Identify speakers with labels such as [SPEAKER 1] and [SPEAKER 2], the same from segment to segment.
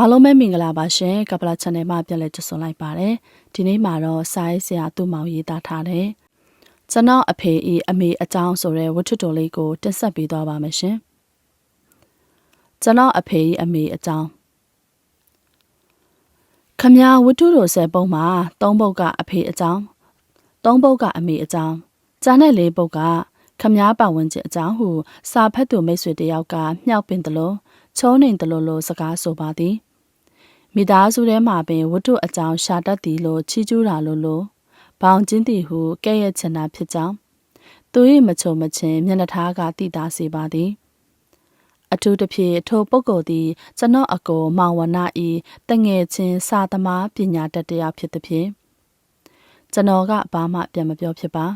[SPEAKER 1] အားလုံးပဲမင်္ဂလာပါရှင်ကပလာ channel မှာပြန်လည်ကြိုဆိုလိုက်ပါတယ်ဒီနေ့မှာတော့စာရေးဆရာသူ့မောင်ရေးသားထားတဲ့ကျွန်တော်အဖေဤအမေအကြောင်းဆိုတဲ့ဝတ္ထုတော်လေးကိုတင်ဆက်ပေးသွားပါမယ်ရှင်ကျွန်တော်အဖေဤအမေအကြောင်းခမညာဝတ္ထုတော်ဆယ်ပုံမှာသုံးပုတ်ကအဖေအကြောင်းသုံးပုတ်ကအမေအကြောင်းကျန်တဲ့လေးပုတ်ကခမညာပတ်ဝန်းကျင်အကြောင်းဟုစာဖတ်သူမိတ်ဆွေတယောက်ကမြှောက်ပင်တယ်လို့ချုံးနေတယ်လို့လို့စကားဆိုပါသည် မိသားစုထဲမှာပင်ဝတ္ထုအကြောင်းရှာတတ်သည်လို့ချီးကျူးတာလို့လို့ဘောင်ကျင်းသည်ဟုကဲ့ရဲ့ချင်တာဖြစ်ကြောင်းသူ၏မချုံမချင်းမျက်နှာထားကတိတာစေပါသည်အထူးသဖြင့်ထိုပုဂ္ဂိုလ်သည်ကျွန်တော်အကိုမောင်ဝနာဤတငယ်ချင်းစာသမားပညာတတ်တရားဖြစ်သည်ဖြင့်ကျွန်တော်ကဘာမှပြန်မပြောဖြစ်ပါ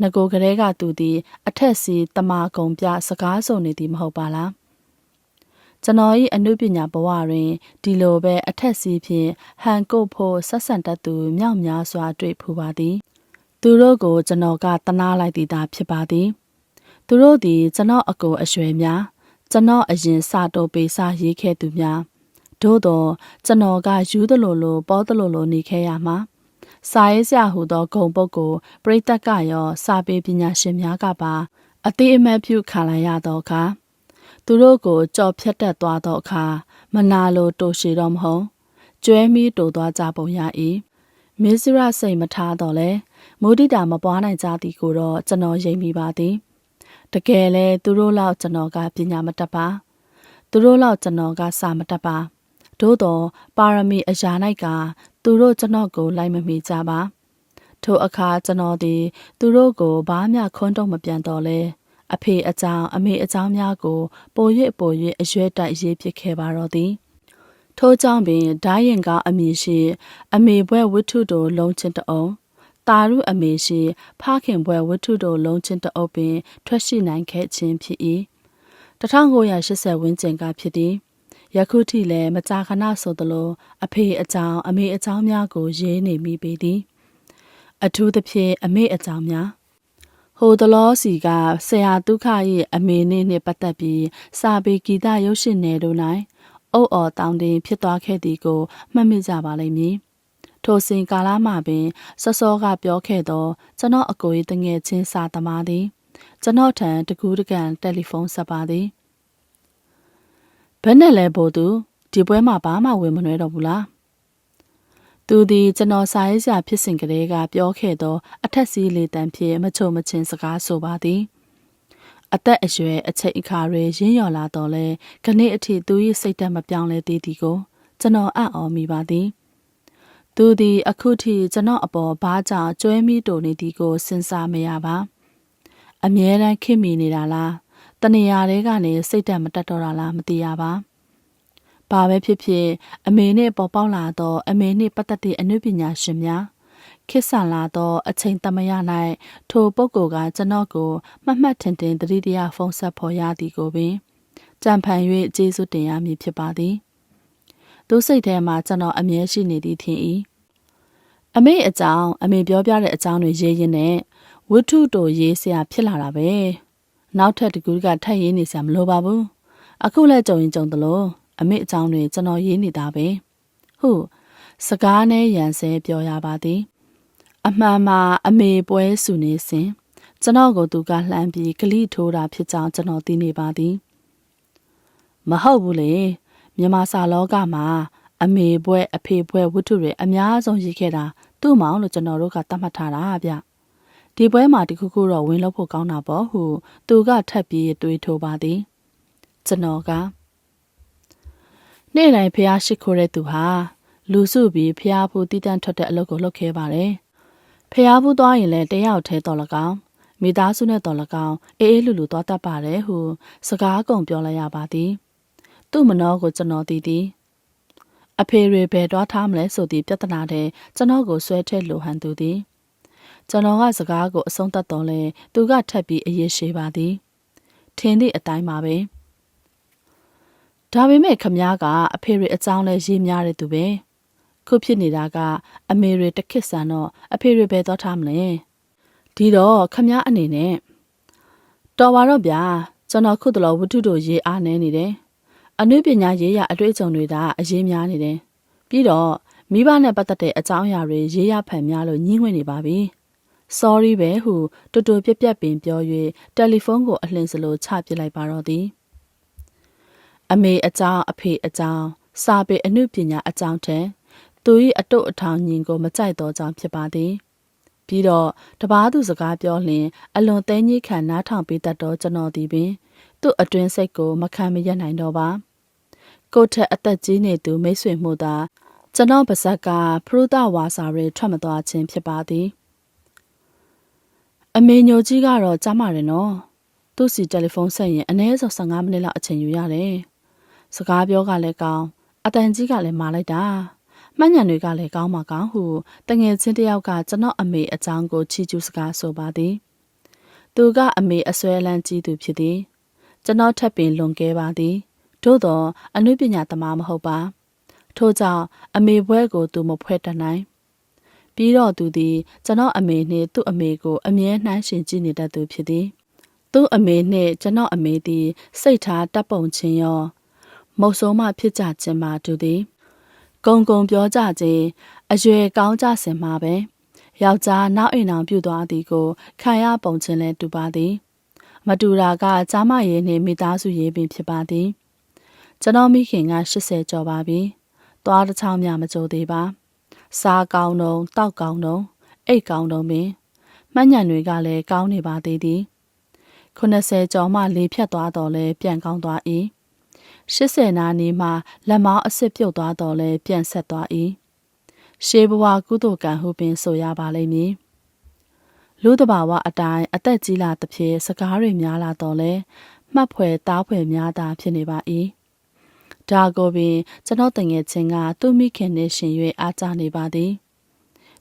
[SPEAKER 1] ငကိုကလေးကသူသည် အထက်စီတမာကုံပြစကားဆိုနေသည်မဟုတ်ပါလား ကျွန်တော်၏အနုပညာဘဝတွင်ဒီလိုပဲအထက်စီးဖြင့်ဟန်ကုတ်ဖို့ဆက်ဆံတတ်သူမြောက်များစွာတွေ့ဖူးပါသည် သူတို့ကိုကျွန်တော်ကတနာလိုက်သည်သာဖြစ်ပါသည် သူတို့သည်ကျွန်တော်အကိုအရွယ်များကျွန်တော်အရင်စတော့ပေးစာရေးခဲ့သူများသို့တော့ကျွန်တော်ကယူသလိုလိုပေါ်သလိုလိုနေခဲ့ရမှာစာရေးဆရာဟူသောဂုံပုတ်ကိုပရိသတ်ကရော စာပေပညာရှင်များကပါ အသေးအမတ်ပြုခံလိုက်ရတော့အခါ သူတို့ကိုကြော်ဖြတ်တက်သွားသောအခါမနာလိုတိုရှည်တော့မဟုတ်ကျွဲမီတိုသွားကြပုံရ၏မစ္စရစိတ်မထားတော့လဲမုဒိတာမပွားနိုင်ကြသည်ကိုတော့ကျွန်တော်ယိမ်မိပါသည်တကယ်လဲသူတို့လောက်ကျွန်တော်ကပညာမတတ်ပါသူတို့လောက်ကျွန်တော်ကစာမတတ်ပါသို့တော့ပါရမီအရာ၌ကသူတို့ကျွန်တော်ကိုလိုက်မမီကြပါထိုအခါကျွန်တော်သည် သူတို့ကိုဘာမှခွန်းတော့မပြန်တော့လဲ အဖေအကြောင်းအမေအကြောင်းများကိုပို၍ပို၍အရွယ်တိုက်ရေးဖြစ်ခဲ့ပါတော့သည်ထို့ကြောင့်ပင်ဓာရင်ကအမည်ရှိ အမေဘွဲဝတ္ထုတို့လုံးချင်းတအုံတာရုအမေရှိဖခင်ဘွဲဝတ္ထုတို့လုံးချင်းတအုပ်ပင် ထွက်ရှိနိုင်ခဲ့ခြင်းဖြစ်၏1980ဝန်းကျင်ကဖြစ်သည်ယခုထိလည်းမကြာခဏဆိုသလိုအဖေအကြောင်းအမေအကြောင်းများကိုရေးနေမိပေသည် အထူးသဖြင့်အမေအကြောင်းများ ဟိုတလောစီကဆရာဒုက္ခရဲ့အမေနဲ့နှင့်ပတ်သက်ပြီးစာပေဂီတရုပ်ရှင်နယ်တို့၌အုတ်အော်တောင်းတင်ဖြစ်သွားခဲ့သည်ကိုမှတ်မိကြပါလိမ့်မည်။ထိုစဉ်ကာလမှာပင်စောစောကပြောခဲ့သောကျွန်တော်အကို၏တငယ်ချင်းစာသမားသည်ကျွန်တော်ထံတကူးတကန်တယ်လီဖုန်းဆက်ပါသည်။ဘယ်နဲ့လဲဘို့သူဒီပွဲမှာဘာမှဝင်မနှွဲတော့ဘူးလား။ သူသည်ကျွန်တော်စာရေးဆရာဖြစ်စဉ်ကလေးကပြောခဲ့သော အထက်စီးလေတံဖြင့်မချုံမချင်းစကားဆိုပါသည်အသက်အရွယ်အချိန်အခါတွေရင်းလျော်လာတော့လဲခဏအထိသူ၏စိတ်ဓာတ်မပြောင်းလဲသေးသည်ကို ကျွန်တော်အံ့ဩမိပါသည်သူသည်အခုထိကျွန်တော်အပေါ်ဘားကြောင့်ကျွဲမိတိုနေသည်ကိုစဉ်းစားမရပါအမြဲတမ်းခင်မိနေတာလားတနေရာတွေကနေစိတ်ဓာတ်မတက်တော့တာလားမသိရပါဘာ ပဲဖြစ်ဖြစ်အမေနဲ့ပေါ်ပေါက်လာသောအမေနှင့်ပတ်သက်သည့်အနုပညာရှင်များခစ်ဆန်လာသောအချိန်တမယ၌ထိုပုဂ္ဂိုလ်ကကျွန်တော်ကိုမှတ်မှတ်ထင်ထင်တတိတရဖုန်းဆက်ဖော်ရသည်ကိုပင်ကြံဖန်၍ကျေးဇူးတင်ရမည်ဖြစ်ပါသည်သူစိတ်ထဲမှာကျွန်တော်အမြဲရှိနေသည်ထင်၏အမေအကြောင်းအမေပြောပြတဲ့အကြောင်းတွေရေးရင်းနဲ့ဝတ္ထုတိုရေးစရာဖြစ်လာတာပဲနောက်ထပ်တကူကထပ်ရေးနေစရာမလိုပါဘူးအခုလည်းကြုံရင်ကြုံသလို အမေအကြောင်းတွေကျွန်တော်ရေးနေတာပဲဟုစကားနဲ့ရန်ဆဲပြောရပါသည် အမှန်မှာအမေပွဲစုနေစဉ်ကျွန်တော်ကိုသူကလှမ်းပြီးဂလိထိုးတာဖြစ်ကြောင်းကျွန်တော်သိနေပါသည်မဟုတ်ဘူးလေမြန်မာစာလောကမှာ အမေဘွဲအဖေဘွဲဝတ္ထုတွေအများဆုံးရေးခဲ့တာသူ့မောင်လို့ကျွန်တော်တို့ကသတ်မှတ်ထားတာဗျဒီပွဲမှာတခုခုတော့ဝင်လို့ဖို့ကောင်းတာပေါ့ဟုသူကထပ်ပြီးတွေးထိုးပါသည် ကျွန်တော်က နေ့တိုင်းဖះရှိခိုးတဲ့သူဟာလူစုပြီးဖះဖို့တည်တံ့ထွက်တဲ့အလုပ်ကိုလုပ်ခဲ့ပါတယ်။ဖះဖို့သွားရင်လည်းတယောက်တည်းတော်လကောင်မိသားစုနဲ့တော်လကောင်အေးအေးလူလူသွားတတ်ပါတယ်ဟုစကားကုန်ပြောလိုက်ရပါသည်။သူ့မနောကိုကျွန်တော်သိသည်။အဖေတွေဘယ်သွားထားမလဲဆိုသည့်ပြဿနာတဲ့ကျွန်တော်ကိုဆွဲထည့်လိုဟန်သူသည်။ကျွန်တော်ကစကားကိုအဆုံးသတ်တော်လဲသူကထပ်ပြီးအရေးရှိပါသည်။ထင်းသည့်အတိုင်းပါပဲ။ ဒါပေမဲ့ခမားကအဖေတွေအကြောင်းလဲရေးများတဲ့သူပဲခုဖြစ်နေတာကအမေတွေတခစ်ဆန်တော့အဖေတွေပဲသွားထားမလဲဒီတော့ခမားအနေနဲ့တော်ပါတော့ဗျာကျွန်တော်ခုတလောဝတ္ထုတို့ရေးအားနေနေတယ်အနုပညာရေးရအတွေ့အကြုံတွေဒါအရေးများနေတယ်ပြီးတော့မိဘနဲ့ပတ်သက်တဲ့အကြောင်းအရာတွေရေးရဖန်များလို့ညှင်းဝင်နေပါပြီ sorry ပဲဟုတူတူပြက်ပြက်ပင်ပြော၍တယ်လီဖုန်းကိုအလှင်စလိုချပစ်လိုက်ပါတော့သည် အမေအကြောင်းအဖေအကြောင်းစာပေအနုပညာအကြောင်းတဲ့သူ၏အတုတ်အထောင်ညင်ကိုမကြိုက်တော့ကြောင်းဖြစ်ပါသည်ပြီးတော့တပားသူစကားပြောလျင် အလွန်သိကြီးခံနားထောင်ပေးတတ်တော့ကျွန်တော်ဒီပင်သူ့အတွင်းစိတ်ကိုမခံမရနိုင်တော့ပါကိုထက်အသက်ကြီးနေသူမိတ်ဆွေမှုသာကျွန်တော်ပါဇက်ကဖရုဒဝါစာတွေထွက်မသွားခြင်းဖြစ်ပါသည်အမေညိုကြီးကတော့ကြားမှာတယ်နော်သူ့စီတယ်လီဖုန်းဆက်ရင်အနည်းဆုံး15မိနစ်လောက်အချိန်ယူရတယ် စကားပြောကလည်းကောင်းအတန်ကြီးကလည်းမာလိုက်တာမှတ်ဉာဏ်တွေကလည်းကောင်းမှကောင်းဟုတငယ်ချင်းတယောက်ကကျွန်တော်အမေအကြောင်းကိုချီးကျူးစကားဆိုပါသည်သူကအမေအစွဲလန်းကြီးသူဖြစ်သည်ကျွန်တော်ထပ်ပင်လွန်ကဲပါသည်သို့တော့အနုပညာသမားမဟုတ်ပါထို့ကြောင့်အမေဘွဲကိုသူမဖွဲ့တတ်နိုင်ပြီးတော့သူသည်ကျွန်တော်အမေနှင့်သူ့အမေကိုအမြဲနှိုင်းရှင်ကြည့်နေတတ်သူဖြစ်သည်သူ့အမေနှင့်ကျွန်တော်အမေသည်စိတ်ထားတပ်ပုံချင်းရော မုတ်ဆိုးမှဖြစ်ကြခြင်းမှတူသည်ကုံကုံပြောကြခြင်းအရွယ်ကောင်းကြစင်မှာပဲယောက်ျားနောက်အိမ်အောင်ပြုသွားသည်ကိုခံရပုံချင်းလဲတူပါသည် မတူတာကကြားမရေးနှင့်မိသားစုရေးပင်ဖြစ်ပါသည်ကျွန်တော်မိခင်က80ကျော်ပါပြီသွားတစ်ချောင်းများမကြိုသေးပါစားကောင်းတော့တောက်ကောင်းတော့အိတ်ကောင်းတော့ပင်မှတ်ညံတွေကလည်းကောင်းနေပါသေးသည်80ကျော်မှလေဖြတ်သွားတော့လဲပြန်ကောင်းသွား၏ 80နာနီမှလက်မောင်းအစ်စ်ပြုတ်သွားတော့လဲပြန်ဆက်သွား၏ရှေးဘဝကုသိုလ်ကံဟုပင်ဆိုရပါလိမ့်မည်လူတဘာဝအတိုင်းအသက်ကြီးလာသဖြင့်စကားတွေများလာတော့လဲမှတ်ဖွယ်တားဖွယ်များတာဖြစ်နေပါ၏ဒါကိုပင်ကျွန်တော်တငယ်ချင်းကသူ့မိခင်နဲ့ရှင်၍အားကြနေပါသည်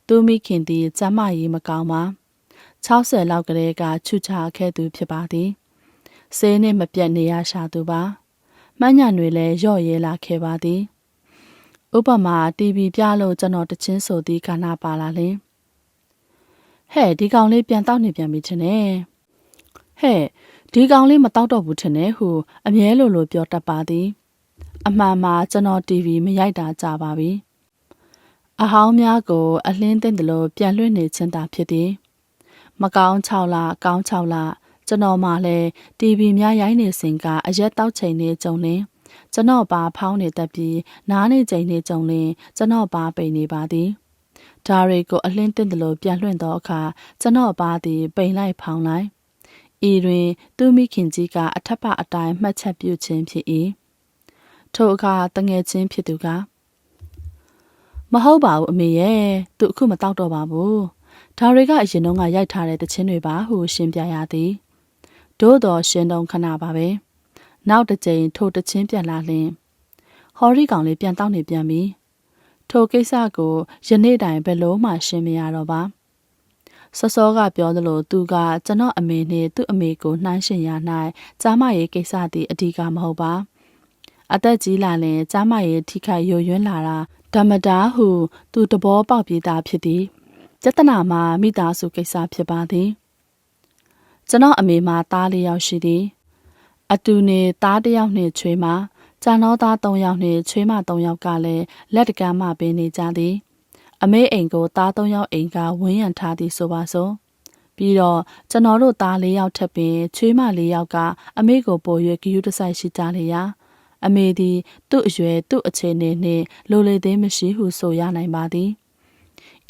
[SPEAKER 1] သူ့မိခင်သည်ကျမကြီးမကောင်းပါ60လောက်ကလေးကချွချခဲ့သူဖြစ်ပါသည်ဆေးနဲ့မပြတ်နေရရှာသူပါ မှန်းညံတွေလည်းရော့ရဲလာခဲ့ပါသည်ဥပမာ TV ပြလို့ကျွန်တော်တချင်းဆိုသည်ခါနာပါလာလင်ဟဲ့ဒီကောင်လေးပြန်တောက်နေပြန်ပြီထင်တယ်ဟဲ့ဒီကောင်လေးမတောက်တော့ဘူးထင်တယ်ဟုအမြဲလိုလိုပြောတတ်ပါသည် အမှန်မှာကျွန်တော် TV မရိုက်တာကြာပါပြီအဟောင်းများကို အလင်းသိမ့်တယ်လို့ပြန်လွှင့်နေခြင်းသာဖြစ်သည် မကောင်း6လကောင်း6လ ကျွန်တော်မှလည်း TV များရိုက်နေစဉ်ကအရက်တောက်ချိန်နေကြုံလင်ကျွန်တော်ပါဖောင်းနေတတ်ပြီးနားနေချိန်နေကြုံလင်ကျွန်တော်ပါပိန်နေပါသည်ဒါတွေကိုအလင်းတင်တယ်လို့ပြန်လွှင့်သောအခါကျွန်တော်ပါသည်ပိန်လိုက်ဖောင်းလိုက်ဤတွင် သူမိခင်ကြီးကအထက်ပအတိုင်းမှတ်ချက်ပြုခြင်းဖြစ်၏ထိုအခါတငယ်ချင်းဖြစ်သူကမဟုတ်ပါဘူးအမေရဲ့သူအခုမတောက်တော့ပါဘူးဒါတွေကအရင်တုန်းကရိုက်ထားတဲ့တခြင်းတွေပါဟုရှင်းပြရသည် သို့တော်ရှင်တုံခဏပါပဲနောက်တစ်ကြိမ်ထိုတခြင်းပြန်လာလျင်ဟော်ရီကောင်လေးပြန်တောက်နေပြန်ပြီထိုကိစ္စကိုယနေ့တိုင်ဘယ်လို့မှရှင်းမရတော့ပါစောစောကပြောသလိုသူကကျွန်တော်အမေနဲ့သူ့အမေကိုနှိုင်းရှင်ရ၌ကြားမရေးကိစ္စတည်အဓိကမဟုတ်ပါအသက်ကြီးလာရင်ကြားမရေးထိခိုက်ယိုယွင်းလာတာဓမ္မတာဟု သူတဘောပေါက်ပြေးတာဖြစ်သည်ကျတနာမှာမိသားစုကိစ္စဖြစ်ပါသည် ကျွန်တော်အမေမှာသားလေးယောက်ရှိသည်အတူနေသားတစ်ယောက်နှင့်ချွေးမှာကျန်သောသား၃ယောက်နှင့်ချွေးမ၃ယောက်ကလည်းလက်တကမ်းမှပင်နေကြသည်အမေအိမ်ကိုသား၃ယောက်အိမ်ကဝန်းရံထားသည်ဆိုပါစို့ပြီးတော့ကျွန်တော်တို့သား၄ယောက်ထပ်ပင်ချွေးမ၄ယောက်ကအမေကိုပို့၍ဂယူးတဆိုင်ရှိကြလေရာအမေသည်သူ့အရွယ်သူ့အခြေအနေနှင့်လိုလေသေးမရှိဟုဆိုရနိုင်ပါသည်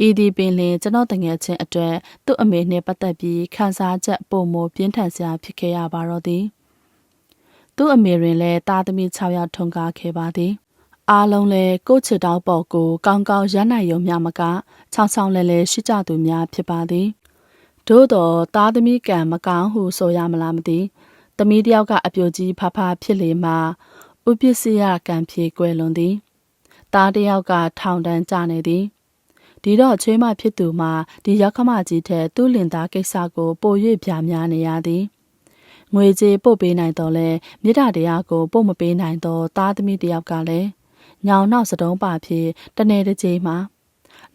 [SPEAKER 1] ဤဒီပင်လင်ကျွန်တော်တငယ်ချင်းအတွက်သူ့အမေနှင့်ပတ်သက်ပြီးခန်းစားချက်ပုံမပြင်းထန်စရာဖြစ်ခဲ့ရပါတော့သည်သူ့အမေရင်လည်းသားသမီး6ယောက်ထွန်ကားခဲ့ပါသည်အားလုံးလည်းကိုချစ်တောက်ပေါ်ကိုကောင်းကောင်းရနိုင်ရုံမျှမကချောင်းချောင်းလဲလဲရှိကြသူများဖြစ်ပါသည်သို့တော့သားသမီးကံမကောင်းဟုဆိုရမလားမသိသမီးတယောက်ကအပြိုကြီးဖဖဖြစ်လေမှဥပစ္စယကံဖြေကွယ်လွန်သည်သားတယောက်ကထောင်တန်းကြနေသည် ဒီတော့ချွေးမဖြစ်သူမှာဒီရောက်ခမကြီးထက်သူ့လင်သားကိစ္စကိုပို၍ပြများနေရသည်ငွေကြေးပို့ပေးနိုင်တော့လဲမြစ်တာတရားကိုပို့မပေးနိုင်တော့သားသမီးတယောက်ကလည်းညောင်နောက်စတုံးပါဖြစ်တနေတကြေးမှာ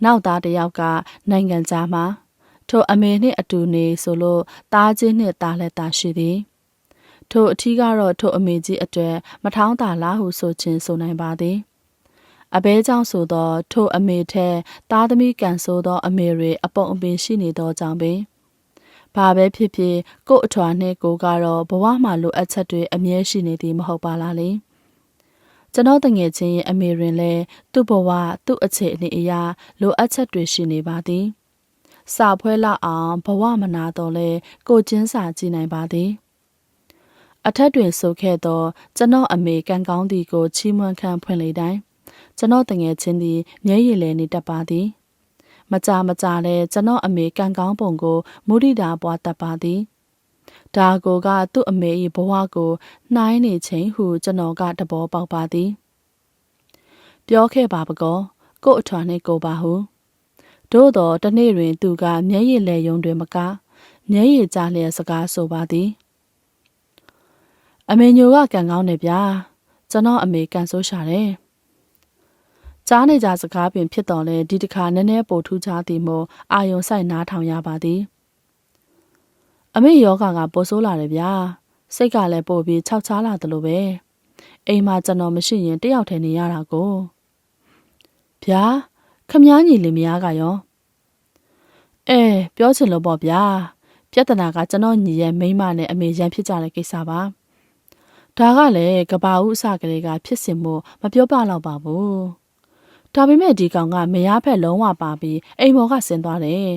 [SPEAKER 1] နောက်သားတယောက်ကနိုင်ငံသားမှာထိုအမေနှင့်အတူနေဆိုလို့သားချင်းနှင့်သားလက်သားရှိသည်ထိုအထီးကတော့ထိုအမေကြီးအတွက်မထောင်းတာလားဟုဆိုခြင်းဆိုနိုင်ပါသည် အဘဲကြောင့်ဆိုသော ထိုအမေထက်သားသမီးကန်ဆိုသော အမေတွေအပုံအပင်ရှိနေသောကြောင့်ပင်ဘာပဲဖြစ်ဖြစ်ကို့အထွာနှင့်ကိုကတော့ဘဝမှာလိုအပ်ချက်တွေအမြဲရှိနေသည်မဟုတ်ပါလားလေကျွန်တော်တငယ်ချင်းရဲ့အမေရင်လဲသူ့ဘဝသူ့အခြေအနေအရာလိုအပ်ချက်တွေရှိနေပါသည်စာဖွဲလောက်အောင်ဘဝမနာတော့လဲကိုချင်းစာကြည့်နိုင်ပါသည်အထက်တွင်ဆိုခဲ့သောကျွန်တော်အမေကံကောင်းသည်ကိုချီးမွမ်းခံဖွင့်လေတိုင်း ကျွန်တော်တငယ်ချင်းသည်မျက်ရည်လဲနေတတ်ပါသည်မကြမကြလဲကျွန်တော်အမေကံကောင်းပုံကိုမုဒိတာပွားတတ်ပါသည်ဒါကိုကသူ့အမေ၏ဘဝကိုနှိုင်းနေခြင်းဟုကျွန်တော်ကတဘောပေါက်ပါသည် ပြောခဲ့ပါပကောကို့အထွာနှင့်ကိုပါဟုသို့တော့တနေ့တွင်သူကမျက်ရည်လဲယုံတွင်မကမျက်ရည်ကြလျက်စကားဆိုပါသည် အမေညိုကကံကောင်းနေဗျာကျွန်တော်အမေကန်ဆိုးရှာတယ် ကြားနေကြစကားပင်ဖြစ်တော်လဲဒီတခါနည်းနည်းပိုထူးခြားသည်မို့အာယုံဆိုင်နားထောင်ရပါသည်အမေယောဂကပိုဆိုးလာတယ်ဗျာစိတ်ကလည်းပို့ပြီးခြောက်ချားလာတယ်လို့ပဲအိမ်မှာကျွန်တော်မရှိရင်တယောက်တည်းနေရတာကိုဗျာခမည်းညီလင်မယားကရောအဲပြောချင်လို့ပေါ့ဗျာပြဿနာကကျွန်တော်ညီရဲ့မိန်းမနဲ့အမေရန်ဖြစ်ကြတဲ့ကိစ္စပါဒါကလည်းကဘာဦးအစကလေးကဖြစ်စင်မှုမပြောပြတော့ပါဘူး ဒါပေမဲ့ဒီကောင်ကမရဖက်လုံးဝပါပြီးအိမ်မော်ကဆင်းသွားတယ်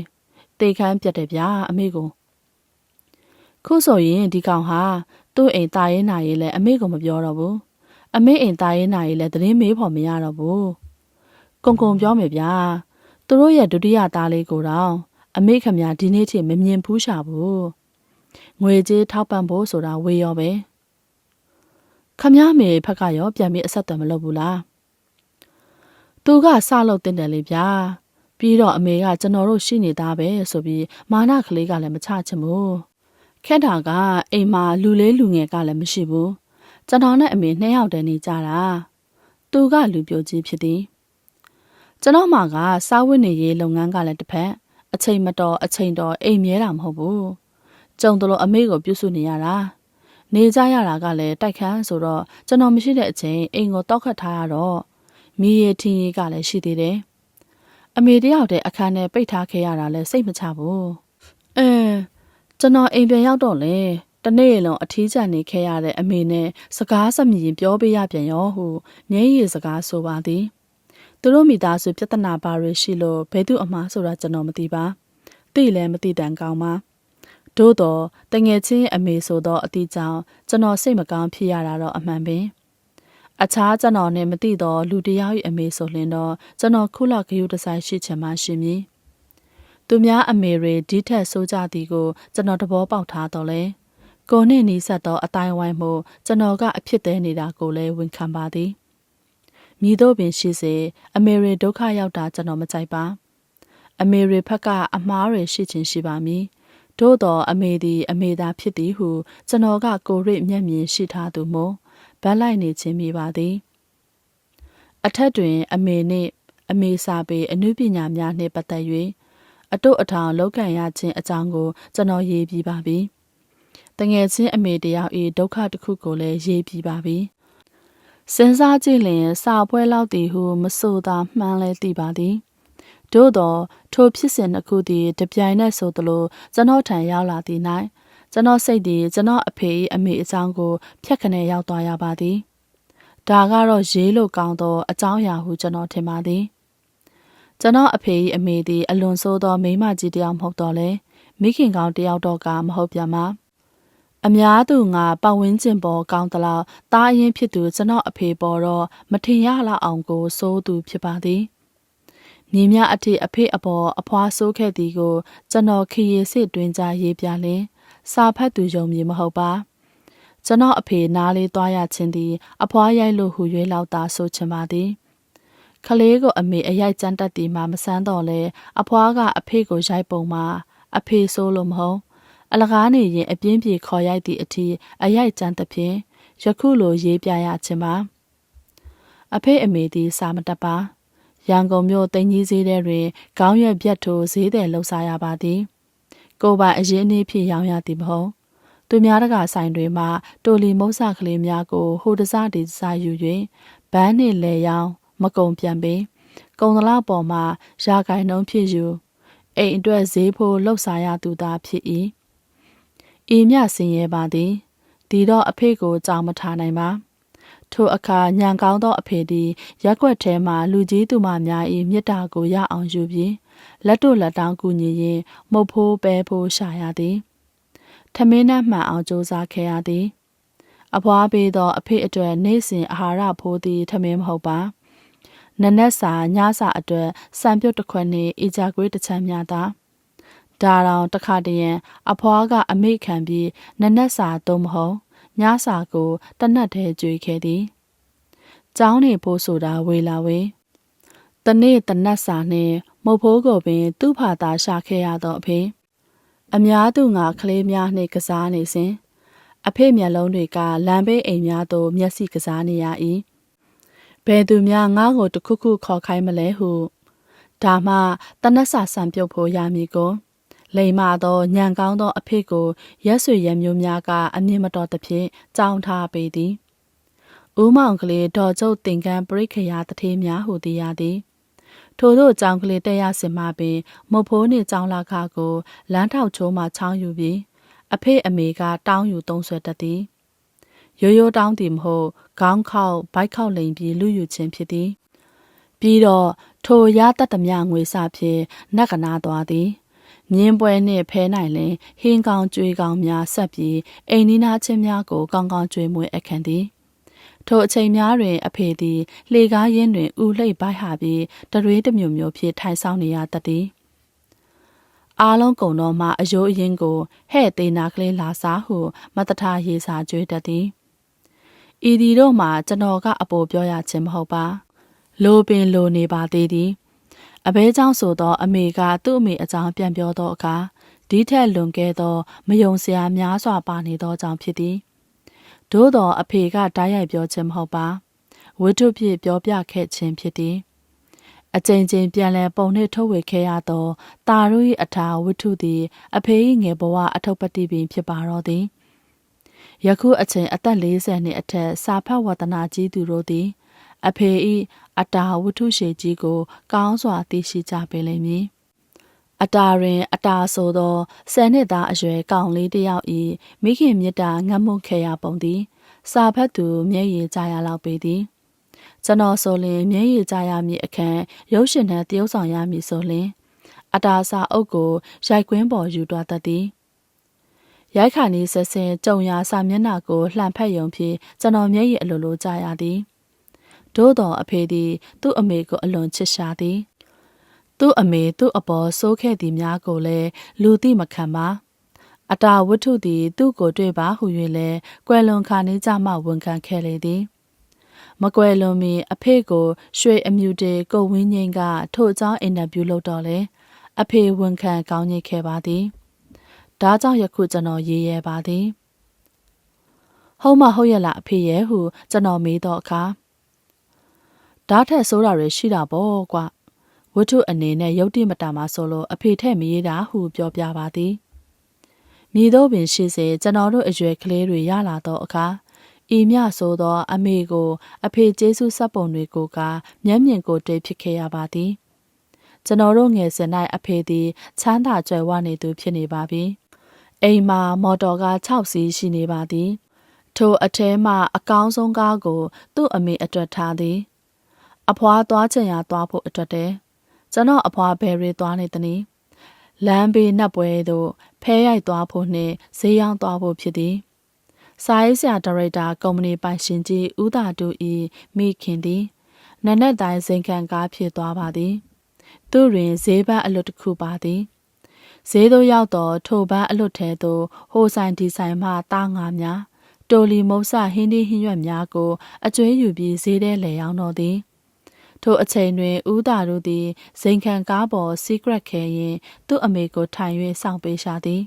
[SPEAKER 1] တေခမ်းပြတ်တယ်ဗျာအမေကိုခုဆိုရင်ဒီကောင်ဟာသူ့အိမ်ตายရင်နာရေးလဲအမေကိုမပြောတော့ဘူးအမေအိမ်ตายရင်နာရေးလဲသတင်းမေးဖို့မရတော့ဘူးကုံကုံပြောမယ်ဗျာသူတို့ရဲ့ဒုတိယသားလေးကိုတော့အမေခမညာဒီနေ့ထိမမြင်ဘူးရှာဘူးငွေကြေးထောက်ပံ့ဖို့ဆိုတာဝေရောပဲခမည်းမေဖက်ကရောပြန်ပြီးအဆက်အသွယ်မလုပ်ဘူးလား သူကစလုပ်တင်တယ်လေဗျာပြီးတော့အမေကကျွန်တော်တို့ရှိနေတာပဲဆိုပြီးမာနကလေးကလည်းမချချင်ဘူးခက်တာကအိမ်မှာလူလေးလူငယ်ကလည်းမရှိဘူးကျွန်တော်နဲ့အမေနှစ်ယောက်တည်းနေကြတာသူကလူပြိုကြီးဖြစ်သည်ကျွန်တော်မှကစားဝတ်နေရေးလုပ်ငန်းကလည်းတစ်ဖက်အချိန်မတော်အချိန်တော်အိမ်မြဲတာမဟုတ်ဘူးကြုံတယ်လို့အမေကိုပြုစုနေရတာနေကြရတာကလည်းတိုက်ခန်းဆိုတော့ကျွန်တော်မရှိတဲ့အချိန်အိမ်ကိုတောက်ခတ်ထားရတော့ မိရထင်းရီကလည်းရှိသေးတယ်အမေတယောက်တည်းအခန်းထဲပိတ်ထားခဲ့ရတာလည်းစိတ်မချဘူးအဲကျွန်တော်အိမ်ပြန်ရောက်တော့လေတနေ့လုံးအထီးကျန်နေခဲ့ရတဲ့အမေနဲ့စကားစမြင်ပြောပေးရပြန်ရောဟုငြင်းရည်စကားဆိုပါသည်သူတို့မိသားစုပြဿနာပါရရှိလို့ဘယ်သူအမှားဆိုတာကျွန်တော်မသိပါသိလည်းမသိတန်ကောင်းပါသို့တော့တငယ်ချင်းအမေဆိုသောအတိကြောင့်ကျွန်တော်စိတ်မကောင်းဖြစ်ရတာတော့အမှန်ပင် အခြားကျွန်တော်နဲ့မသိတော့လူတယောက်၏အမေဆိုလင်တော့ကျွန်တော်ခုလောက်ဂယုတဆိုင်ရှိချင်မှရှင်မည်သူများအမေတွေဒီထက်ဆိုးကြသည်ကိုကျွန်တော်တဘောပေါက်ထားတော့လဲကိုနှင့်နီးစပ်သောအတိုင်းဝိုင်းမှုကျွန်တော်ကအဖြစ်သေးနေတာကိုလည်းဝန်ခံပါသည်မြည်တော့ပင်ရှိစေအမေရိဒုက္ခရောက်တာကျွန်တော်မကြိုက်ပါအမေရိဖက်ကအမားတွေရှိချင်းရှိပါမည်သို့တော်အမေသည်အမေသာဖြစ်သည်ဟုကျွန်တော်ကကိုရိမျက်မြင်ရှိထားသူမို့ ဗတ်လိုက်နေခြင်းမိပါသည်အထက်တွင် အမေနှင့် အမေစာပေအနုပညာများနှင့်ပတ်သက်၍အတုအထောင်လောက်ကန်ရခြင်းအကြောင်းကို ကျွန်တော်ရေးပြီးပါပြီ။တငယ်ချင်းအမေတယောက်၏ဒုက္ခတစ်ခုကိုလည်းရေးပြီးပါပြီ။စဉ်းစားကြည့်လျင်စာပွဲလောက်သည်ဟုမဆိုသာမှန်းလဲသိပါသည်။သို့သောထိုဖြစ်စဉ်တစ်ခုသည်တပြိုင်နက်ဆိုသလိုကျွန်တော်ထံရောက်လာသည်၌ ကျွန်တော်စိတ်သည်ကျွန်တော်အဖေ၏အမေအကြောင်းကိုဖြတ်ခနဲ့ရောက်သွားရပါသည်။ဒါကတော့ရေးလို့ကောင်းသောအကြောင်းအရာဟုကျွန်တော်ထင်ပါသည်။ကျွန်တော်အဖေ၏အမေသည်အလွန်ဆိုးသောမိမကြီးတစ်ယောက်မဟုတ်တော့လေမိခင်ကောင်တစ်ယောက်တော့ကမဟုတ်ပြန်ပါ။အများသူငါပတ်ဝန်းကျင်ပေါ်ကောင်းသလားတားရင်ဖြစ်သူကျွန်တော်အဖေပေါ်တော့မထင်ရလောက်အောင်ကိုစိုးသူဖြစ်ပါသည်။မြင်းများအထိအဖေအပေါ်အဖွားဆိုးခဲ့သည်ကိုကျွန်တော်ခရီးစစ်တွင်ကြရေးပြလင် စာဖတ်သူယုံမည်မဟုတ်ပါကျွန်တော်အဖေနားလေးသွားရခြင်းသည် အဖွားရိုက်လို့ဟူ၍လောက်သာဆိုချင်ပါသည်ခလေးကိုအမေအရိုက်ကြမ်းတတ်သည်မှာမဆန်းတော့လဲအဖွားကအဖေကိုရိုက်ပုံမှာအဖေဆိုးလို့မဟုတ်အလကားနေရင်အပြင်းပြေခေါ်ရိုက်သည့်အထိအရိုက်ကြမ်းသဖြင့်ယခုလိုရေးပြရခြင်းပါအဖေအမေသည်စာမတတ်ပါရန်ကုန်မြို့တင်ကြီးဈေးထဲတွင်ခေါင်းရွက်ပြတ်ထိုးဈေးတယ်လှုပ်ရှားရပါသည် ကိုပါအရင်အနည်းဖြစ်ရောင်းရသည်မဟုတ်သူများတကာဆိုင်တွေမှာတိုလီမုတ်ဆကလေးများကိုဟိုတစားဒီတစားယူ၍ဘန်းနှင့်လဲရောင်းမကုံပြန်ပေးကုံတလားပေါ်မှာရာဂိုင်နှုံးဖြစ်ယူအိမ်အတွက်ဈေးဖို့လှုပ်ရှားရသူသားဖြစ်၏ဤမြစင်ရဲပါသည်ဒီတော့အဖေကိုကြောင်မထားနိုင်ပါထိုအခါညံကောင်းသောအဖေသည်ရက်ွက်ထဲမှလူကြီးသူမများ၏မြစ်တာကိုရအောင်ယူပြီး လက်တို့လက်တောင်းကူညီရင်မုတ်ဖိုးပဲဖိုးရှာရသည်ထမင်းနှံမှန်အောင်စ조사ခဲ့ရသည်အဖွားပေးသောအဖေအတွက်နေ့စဉ်အာဟာရဖိုးသည်ထမင်းမဟုတ်ပါနနက်စာညစာအတွက်စံပြုတ်တစ်ခွက်နှင့်အီဂျာကွေးတစ်ချမ်းများသာဒါတောင်တစ်ခါတည်းရန်အဖွားကအမိခံပြီးနနက်စာသုံးမဟုတ်ညစာကိုတနတ်တည်းကြွေခဲ့သည်။ကျောင်းနေဖို့ဆိုတာဝေလာဝေ။တနေ့တနတ်စာနှင့် မုတ်ဖိုးကိုပင် သူ့ဖာသာရှာခဲ့ရသောအဖေ။အများသူငါကလေးများနှင့်ကစားနေစဉ်အဖေမျက်လုံးတွေကလမ်းဘေးအိမ်များသို့မျက်စိကစားနေရ၏။ဘယ်သူများငါ့ကိုတခုခုခေါ်ခိုင်းမလဲဟုဒါမှတနက်စာဆံပြုတ်ဖို့ရမည်ကိုလိမ်မာသောညံကောင်းသောအဖေကိုရက်ဆွေရမျိုးများကအမြင်မတော်သဖြင့်ကြောင်းထားပေသည်။ဦးမောင်ကလေးဒေါ်ကျုပ်တင်ကန်းပရိခရာတထေးများဟုသိရသည်။ ထို့သောကြောင်ကလေးတက်ရစင်မှပင်မုတ်ဖိုးနှင့်ကြောင်လာခါကိုလမ်းထောက်ချိုးမှချောင်းယူပြီးအဖေအမေကတောင်းယူသုံးဆွဲတတ်သည်။ရိုးရိုးတောင်းသည်မဟုတ်ခေါင်းခေါက်ဘိုက်ခေါက်လိမ်ပြီးလူယူခြင်းဖြစ်သည်။ပြီးတော့ထိုရတတ်သမျှငွေစဖြင့်နတ်ကနာသွားသည်။မြင်းပွဲနှင့်ဖဲနိုင်လင်ဟင်းကောင်းကြွေးကောင်းများဆက်ပြီးအိမ်နီးနားချင်းများကိုကောင်းကောင်းကြွေးမွေးအခန့်သည် ထိုအချိန်များတွင် အဖေသည်လှေကားရင်းတွင်ဥလှိပ်ပိုက်ဟာပြီးတရွေးတမျိုးမျိုးဖြင့်ထိုင်ဆောင်နေရတတ်သည်အားလုံးကုံတော်မှအယိုးအရင်ကိုဟဲ့သေးနာကလေးလာစားဟုမတထားရေးစာကြွေးတတ်သည်ဤဒီတို့မှာကျွန်တော်ကအပေါ်ပြောရခြင်းမဟုတ်ပါလိုပင်လိုနေပါသေးသည်အဘဲเจ้าဆိုသောအမေကသူ့အမေအကြောင်းပြန်ပြောသောအခါဒီထက်လွန်ကဲသောမယုံစရာများစွာပါနေသောကြောင့်ဖြစ်သည် သို့သောအဖေကဓာတ်ရိုက်ပြောခြင်းမဟုတ်ပါဝိတုဖြစ်ပြောပြခဲ့ခြင်းဖြစ်သည်အကြိမ်ကြိမ်ပြန်လည်ပုံနှင့်ထုတ်ဝေခဲ့ရသောတာရု၏အထာဝိထုသည် အဖေ၏ငယ်ဘဝအထုပ်ပတိပင်ဖြစ်ပါတော့သည်ယခုအချိန်အသက်40နှစ်အထက်စာဖတ်ဝတနာကြီးသူတို့သည် အဖေဤအတာဝတ္ထုရှည်ကြီးကို ကောင်းစွာသိရှိကြပေလိမ့်မည်။ အတာတွင်အတာဆိုသောဆယ်နှစ်သားအရွယ်ကောင်လေးတစ်ယောက်ဤမိခင်မြတ်တာငတ်မွခဲ့ရပုံသည်စာဖတ်သူမျက်ရည်ကြရလောက်ပေသည်။ကျွန်တော်ဆိုလင်မျက်ရည်ကြရမည်အခန့်ရုပ်ရှင်နဲ့တရုပ်ဆောင်ရမည်ဆိုလင်အတာစာအုပ်ကိုရိုက်ကွင်းပေါ်ယူသွားတတ်သည်။ရိုက်ခါနီးဆက်ဆင်ကြုံရစာမျက်နှာကိုလှန်ဖက်ယုံဖြင့်ကျွန်တော်မျက်ရည်အလိုလိုကြရသည်။သို့တော်အဖေသည် သူ့အမေကိုအလွန်ချစ်ရှာသည် သူ့အမေသူ့အပေါ်စိုးခဲ့သည်များကိုလည်းလူသိမခံပါအတာဝတ္ထုသည် သူ့ကိုတွေ့ပါဟု၍လည်းကွယ်လွန်ခါနေကြမှဝန်ခံခဲ့လေသည်မကွယ်လွန်မီအဖေကိုရွှေအမြူတေကိုဝင်းငိမ့်ကထို့အကြောင်းအင်တာဗျူးလုပ်တော့လေအဖေဝန်ခံကောင်းညစ်ခဲ့ပါသည်ဒါကြောင့်ယခုကျွန်တော်ရေးရဲပါသည်ဟုတ်မဟုတ်ရလားအဖေရဲ့ဟု ကျွန်တော်မေးတော့အခါဓာတ်ထက်ဆိုးတာတွေရှိတာပေါ့ကွာ ဝတ္ထုအနေနဲ့ရုပ်တိမတာမှာဆိုလို့အဖေထက်မရေးတာဟုပြောပြပါသည်မြည်တော့ပင်ရှိစေကျွန်တော်တို့အရွယ်ကလေးတွေရလာတော့အခါဤမြဆိုသော အမေကို အဖေကျေးဇူးစပ်ပုံတွေကိုကမျက်မြင်ကိုတွေ့ဖြစ်ခဲ့ရပါသည်ကျွန်တော်တို့ငယ်စဉ်၌အဖေသည်ချမ်းသာကြွယ်ဝနေသူဖြစ်နေပါပြီအိမ်မှာမော်တော်ကား6စီးရှိနေပါသည်ထိုအထဲမှအကောင်းဆုံးကားကို သူ့အမေအတွက်ထားသည် အဖွားသွားချင်ရသွားဖို့အတွက်တည်း ကျွန်တော်အဖွားဘယ်ရီသွားနေသနည်းလမ်းဘေးနတ်ပွဲသို့ဖဲရိုက်သွားဖို့နှင့်ဈေးရောင်းသွားဖို့ဖြစ်သည်စာရေးဆရာဒါရိုက်တာကုမ္ပဏီပိုင်ရှင်ကြီးဦးသာတူဤမိခင်သည်နနက်တိုင်းဇင်ခံကားဖြစ်သွားပါသည် သူတွင်ဈေးပန်းအလွတ်တစ်ခုပါသည်ဈေးသို့ရောက်သောထိုပန်းအလွတ်ထဲသို့ဟိုဆိုင်ဒီဆိုင်မှတားငါများတိုလီမုတ်ဆဟင်းဒီဟင်းရွက်များကိုအကျွေးယူပြီးဈေးထဲလဲရောင်းတော်သည် ထိုအချိန်တွင်ဦးသာတို့သည်ဇိမ်ခံကားပေါ် secret ခဲရင် သူ့အမေကိုထိုင်၍စောင့်ပေးရှာသည်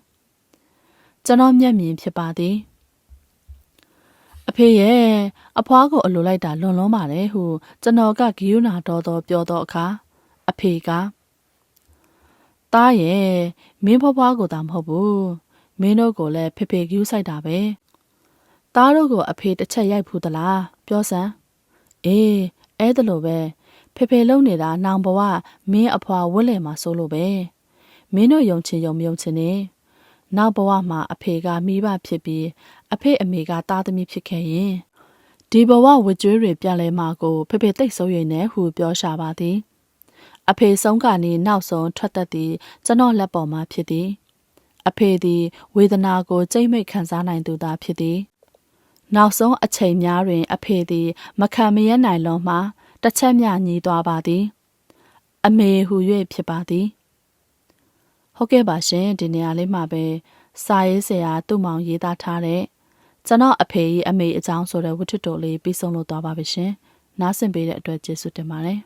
[SPEAKER 1] ကျွန်တော်မျက်မြင်ဖြစ်ပါသည်အဖေရဲ့အဖွားကိုအလိုလိုက်တာလွန်လွန်းပါတယ်ဟုကျွန်တော်ကဂီယူနာတော်တော်ပြောတော့အခါအဖေကတားရဲ့မင်းဖွားဖွားကိုသာမဟုတ်ဘူးမင်းတို့ကိုလည်းဖေဖေကူးဆိုင်တာပဲသားတို့ကိုအဖေတစ်ချက်ရိုက်ဖူးသလားပြောစမ်းအေးအဲ့ဒါလိုပဲ ဖေဖေလုံနေတာနောင်ဘဝမင်းအဖွာဝတ်လေမှာစိုးလို့ပဲမင်းတို့ယုံချင်ယုံမယုံချင်နေနောက်ဘဝမှာအဖေကမိဘဖြစ်ပြီးအဖေအမေကသားသမီးဖြစ်ခဲ့ရင်ဒီဘဝဝကြွေးတွေပြန်လဲမှာကိုဖေဖေတိတ်ဆိုးရိမ်နေဟုပြောရှာပါသည် အဖေဆုံးကနေနောက်ဆုံးထွက်သက်သည်ကျွန်တော်လက်ပေါ်မှာဖြစ်သည် အဖေသည်ဝေဒနာကိုကြိတ်မိတ်ခံစားနိုင်သူသာဖြစ်သည် နောက်ဆုံးအချိန်များတွင် အဖေသည် မခံမရနိုင်လွန်မှ တစ်ချက်မျှညီးသွားပါသည် အမေဟူ၍ဖြစ်ပါသည်ဟုတ်ကဲ့ပါရှင်ဒီနေရာလေးမှာပဲစာရေးဆရာသူ့မောင်ရေးသားထားတဲ့ကျွန်တော်အဖေကြီးအမေအကြောင်းဆိုတဲ့ဝတ္ထုတိုလေးပြီးဆုံးလို့သွားပါပြီရှင်နားဆင်ပေးတဲ့အတွက်ကျေးဇူးတင်ပါတယ်